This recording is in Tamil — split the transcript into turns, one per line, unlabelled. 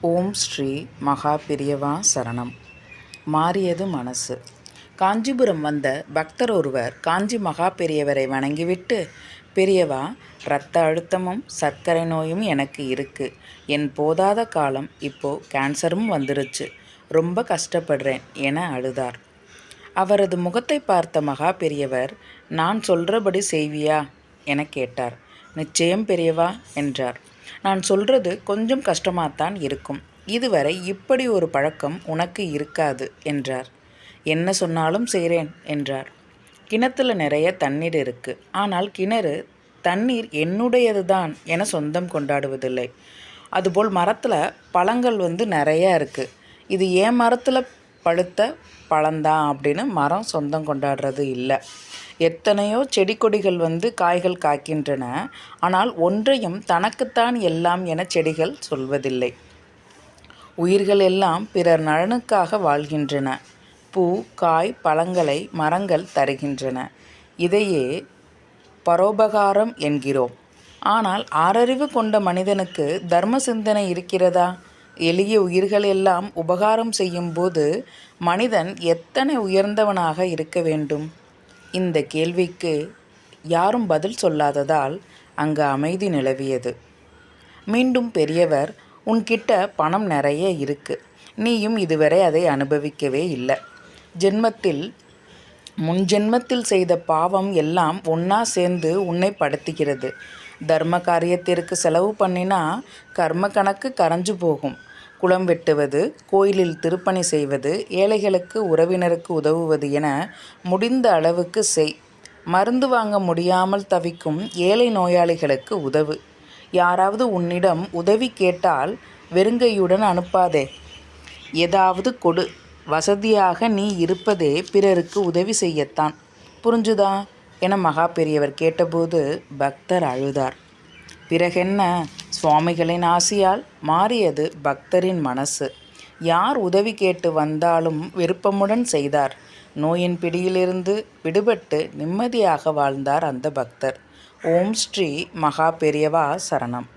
ஓம் ஸ்ரீ மகா பெரியவா சரணம். மாறியது மனசு. காஞ்சிபுரம் வந்த பக்தர் ஒருவர் காஞ்சி மகா பெரியவரை வணங்கிவிட்டு பெரியவா இரத்த அழுத்தமும் சர்க்கரை நோயும் எனக்கு இருக்கு. என் போதாத காலம் இப்போ கேன்சரும் வந்துருச்சு. ரொம்ப கஷ்டப்படுறேன் என அழுதார். அவரது முகத்தை பார்த்த மகா பெரியவர் நான் சொல்கிறபடி செய்வியா? என கேட்டார். நிச்சயம் பெரியவா என்றார். நான் சொல்கிறது கொஞ்சம் கஷ்டமாகத்தான் இருக்கும். இதுவரை இப்படி ஒரு பழக்கம் உனக்கு இருக்காது என்றார். என்ன சொன்னாலும் செய்கிறேன் என்றார். கிணத்துல நிறைய தண்ணீர் இருக்கு. ஆனால் கிணறு தண்ணீர் என்னுடையது தான் என சொந்தம் கொண்டாடுவதில்லை. அதுபோல் மரத்தில் பழங்கள் வந்து நிறையா இருக்குது இது ஏன் மரத்தில் பழுத்த பழந்தான் அப்படின்னு மரம் சொந்தம் கொண்டாடுறது இல்லை. எத்தனையோ செடி கொடிகள் வந்து காய்கள் காக்கின்றன. ஆனால் ஒன்றையும் தனக்குத்தான் எல்லாம் என செடிகள் சொல்வதில்லை. உயிர்கள் எல்லாம் பிறர் நலனுக்காக வாழ்கின்றன. பூ காய் பழங்களை மரங்கள் தருகின்றன. இதையே பரோபகாரம் என்கிறோம். ஆனால் ஆறறிவு கொண்ட மனிதனுக்கு தர்ம சிந்தனை இருக்கிறதா? எளிய உயிர்கள் எல்லாம் உபகாரம் செய்யும்போது மனிதன் எத்தனை உயர்ந்தவனாக இருக்க வேண்டும்? இந்த கேள்விக்கு யாரும் பதில் சொல்லாததால் அங்கு அமைதி நிலவியது. மீண்டும் பெரியவர் உன்கிட்ட பணம் நிறைய இருக்கு. நீயும் இதுவரை அதை அனுபவிக்கவே இல்லை. ஜென்மத்தில் முன் ஜென்மத்தில் செய்த பாவம் எல்லாம் ஒன்றா சேர்ந்து உன்னை படுத்துகிறது. தர்ம காரியத்திற்கு செலவு பண்ணினா கர்ம கணக்கு கரைஞ்சு போகும். குளம் வெட்டுவது கோயிலில் திருப்பணி செய்வது ஏழைகளுக்கு உறவினருக்கு உதவுவது என முடிந்த அளவுக்கு செய். மருந்து வாங்க முடியாமல் தவிக்கும் ஏழை நோயாளிகளுக்கு உதவு. யாராவது உன்னிடம் உதவி கேட்டால் வெறுங்கையுடன் அனுப்பாதே. ஏதாவது கொடு. வசதியாக நீ இருப்பதே பிறருக்கு உதவி செய்யத்தான். புரிஞ்சுதா? என மகா பெரியவர் கேட்டபோது பக்தர் அழுதார். பிறகென்ன? சுவாமிகளின் ஆசியால் மாறியது பக்தரின் மனசு. யார் உதவி கேட்டு வந்தாலும் விருப்பமுடன் செய்தார். நோயின் பிடியிலிருந்து விடுபட்டு நிம்மதியாக வாழ்ந்தார் அந்த பக்தர். ஓம் ஸ்ரீ மகா பெரியவா சரணம்.